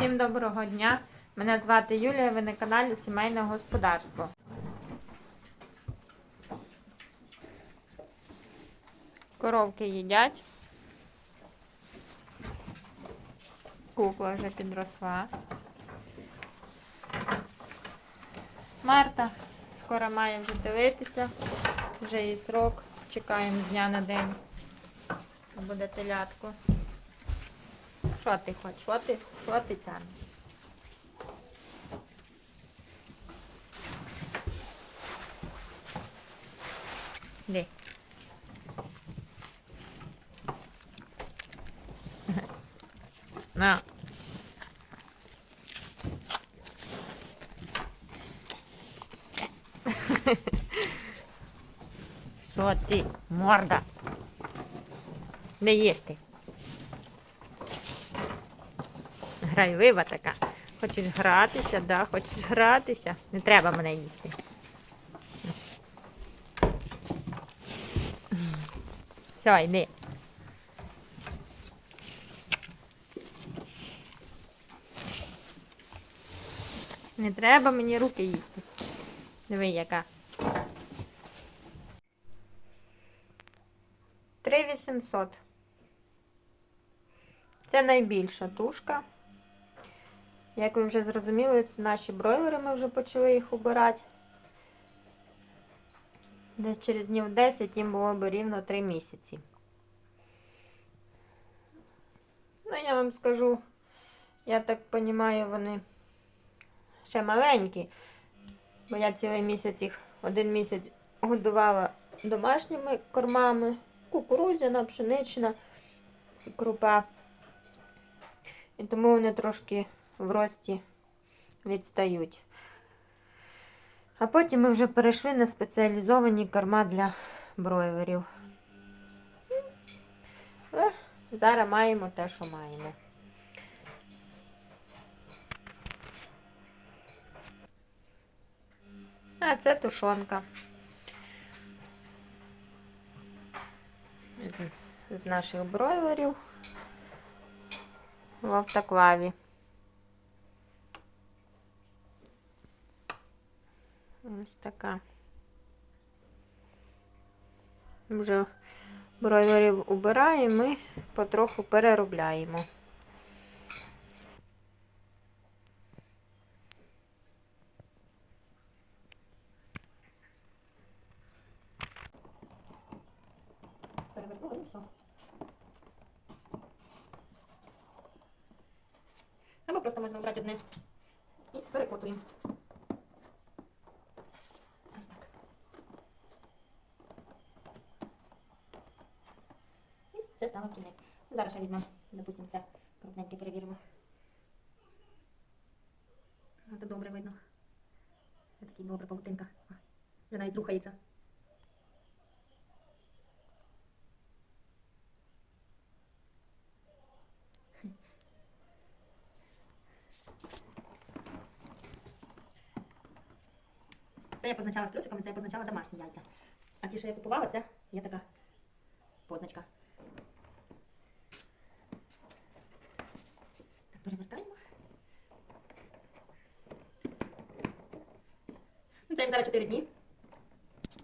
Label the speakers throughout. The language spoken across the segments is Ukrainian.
Speaker 1: Всім доброго дня! Мене звати Юлія, ви на каналі Сімейне Господарство. Коровки їдять. Кукла вже підросла. Марта скоро має вже дивитися. Вже її срок. Чекаємо з дня на день. Буде телятку. Що ти хочеш? Що ти? Що ти там? Де? На. Що ти, морда? Не їсти. Грайлива така. Хочеш гратися, да, хочеш гратися. Не треба мене їсти. Все, йди. Не треба мені руки їсти. Диви, яка. 3800. Це найбільша тушка. Як ви вже зрозуміли, це наші бройлери, ми вже почали їх убирати. Десь через днів 10 їм було б рівно 3 місяці. Ну, я вам скажу, я так розумію, вони ще маленькі, бо я цілий місяць їх один місяць годувала домашніми кормами, кукурудзяна, пшенична, крупа. І тому вони трошки в рості відстають. А потім ми вже перейшли на спеціалізовані корма для бройлерів. Е, Зараз маємо те, що маємо. А це тушонка. З наших бройлерів в автоклаві. Ось така. Вже бройлерів убираємо і потроху переробляємо. Або просто можна обрати одне і перекотуємо. Ось так. І це стало кінець. Зараз ще візьмемо, допустимо, це крупненьке перевіримо. Ну, Це добре видно. Це такий добра павутинка. Вже навіть рухається. Це я позначала з плюсиками, це я позначала домашні яйця. А ті, що я купувала, це є така позначка. Так, перевертаємо. Ну, зараз 4 дні.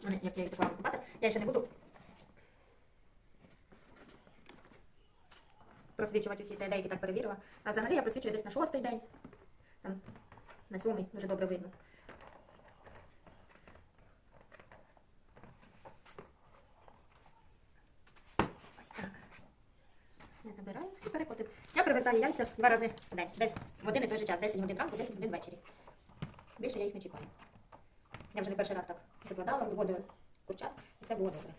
Speaker 1: Вони, як я їх купувала купувати, я ще не буду просвічувати усі ці деякі так перевірила. А взагалі я просвічую десь на шостий день. Там, на сьомий, дуже добре видно. Забираю і перекотив. Я привертаю яйця два рази в день. Де- В один і той же час, 10 годин ранку, 10 годин ввечері. Більше я їх не чіпаю. Я вже не перший раз так закладала, виводила курчат, і все було добре.